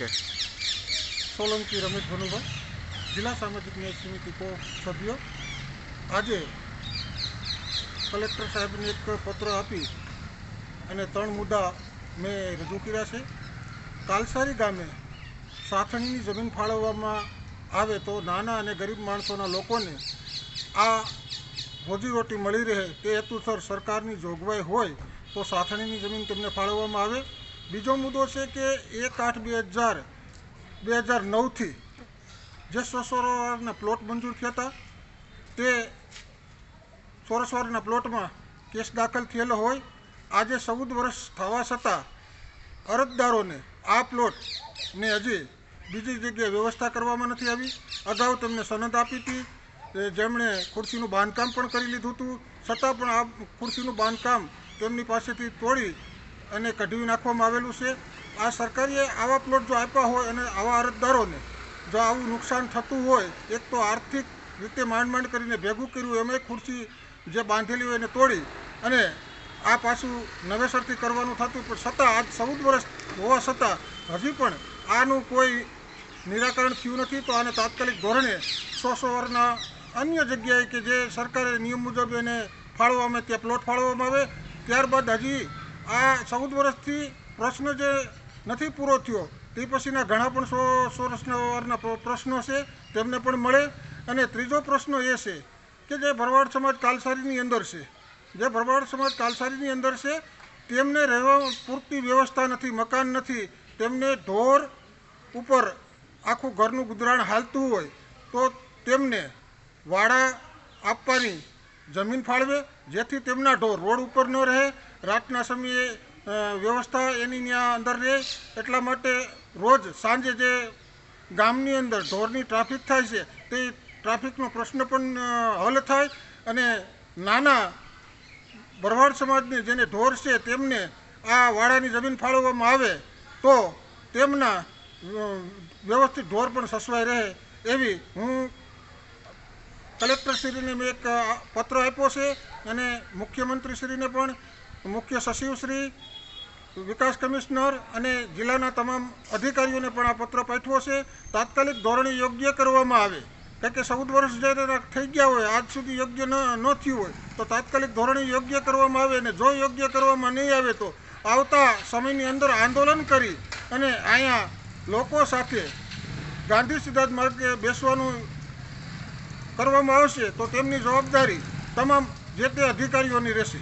Okay Solanki Ramesh Bhanubhai જિલ્લા સામાજિક ન્યાય સમિતિ કો સભ્યો આજે કલેક્ટર સાહેબને એક પત્ર આપી અને ત્રણ મુદ્દા મેં રજૂ કર્યા છે કાલસારી ગામે સાથણીની જમીન ફાળવવામાં આવે તો નાના અને ગરીબ માણસોના લોકોને આ રોજીરોટી મળી રહે તે હેતુસર સરકારની જોગવાઈ હોય તો સાથણીની જમીન તેમને ફાળવવામાં આવે। બીજો મુદ્દો છે કે એક આઠ બે હજાર બે હજાર નવથી જે સોસવારના પ્લોટ મંજૂર થયા હતા, તે સોરસવારના પ્લોટમાં કેસ દાખલ થયેલો હોય. આજે ચૌદ વર્ષ થવા છતાં અરજદારોને આ પ્લોટને હજી બીજી જગ્યાએ વ્યવસ્થા કરવામાં નથી આવી. અગાઉ તેમને સનદ આપી હતી જેમણે ખુરશીનું બાંધકામ પણ કરી લીધું હતું. છતાં પણ આ ખુરશીનું બાંધકામ તેમની પાસેથી તોડી અને કઢવી નાખવામાં આવેલું છે. આ સરકારીએ આવા પ્લોટ જો આપ્યા હોય અને આવા અરજદારોને જો આવું નુકસાન થતું હોય, એક તો આર્થિક રીતે માંડ માંડ કરીને ભેગું કર્યું એમાં ખુરશી જે બાંધેલી હોય એને તોડી અને આ પાછું નવેસરથી કરવાનું થતું, પણ છતાં આજ ચૌદ વર્ષ હોવા છતાં હજી પણ આનું કોઈ નિરાકરણ થયું નથી. તો આને તાત્કાલિક ધોરણે સો સો વર્ષના અન્ય જગ્યાએ કે જે સરકારે નિયમ મુજબ એને ફાળવવામાં, ત્યાં પ્લોટ ફાળવવામાં આવે. ત્યારબાદ હજી આ ચૌદ વર્ષથી પ્રશ્ન જે નથી પૂરો થયો, તે પછીના ઘણા પણ સો વર્ષના પ્રશ્નો છે, તેમને પણ મળે. અને ત્રીજો પ્રશ્ન એ છે કે જે ભરવાડ સમાજ કાલસારીની અંદર છે, જે ભરવાડ સમાજ કાલસારીની અંદર છે, તેમને રહેવા પૂરતી વ્યવસ્થા નથી, મકાન નથી, તેમને ઢોર ઉપર આખું ઘરનું ગુજરાન હાલતું હોય, તો તેમને વાડા આપવાની જમીન ફાળવે, જેથી તેમના ઢોર રોડ ઉપર ન રહે રાતના સમયે વ્યવસ્થા એની ત્યાં અંદર રહે એટલા માટે રોજ સાંજે જે ગામની અંદર ઢોરની ટ્રાફિક થાય છે, તે ટ્રાફિકનો પ્રશ્ન પણ હલ થાય અને નાના ભરવાડ સમાજને જેને ઢોર છે તેમને આ વાડાની જમીન ફાળવવામાં આવે તો તેમના વ્યવસ્થિત ઢોર પણ સસવાઈ રહે એવી હું કલેક્ટરશ્રીને મેં એક પત્ર આપ્યો છે અને મુખ્યમંત્રીશ્રીને પણ મુખ્ય સચિવશ્રી વિકાસ કમિશનર અને જિલ્લાના તમામ અધિકારીઓને પણ આ પત્ર પાઠવો છે. તાત્કાલિક ધોરણે યોગ્ય કરવામાં આવે. કારણ કે ચૌદ વર્ષ જ્યારે થઈ ગયા હોય, આજ સુધી યોગ્ય ન ન થયું હોય, તો તાત્કાલિક ધોરણે યોગ્ય કરવામાં આવે અને જો યોગ્ય કરવામાં નહીં આવે તો આવતા સમયની અંદર આંદોલન કરી અને અહીંયા લોકો સાથે ગાંધી સિદ્ધાર્થ માર્ગે બેસવાનું કરવામાં આવશે તો તેમની જવાબદારી તમામ જે તે અધિકારીઓની રહેશે.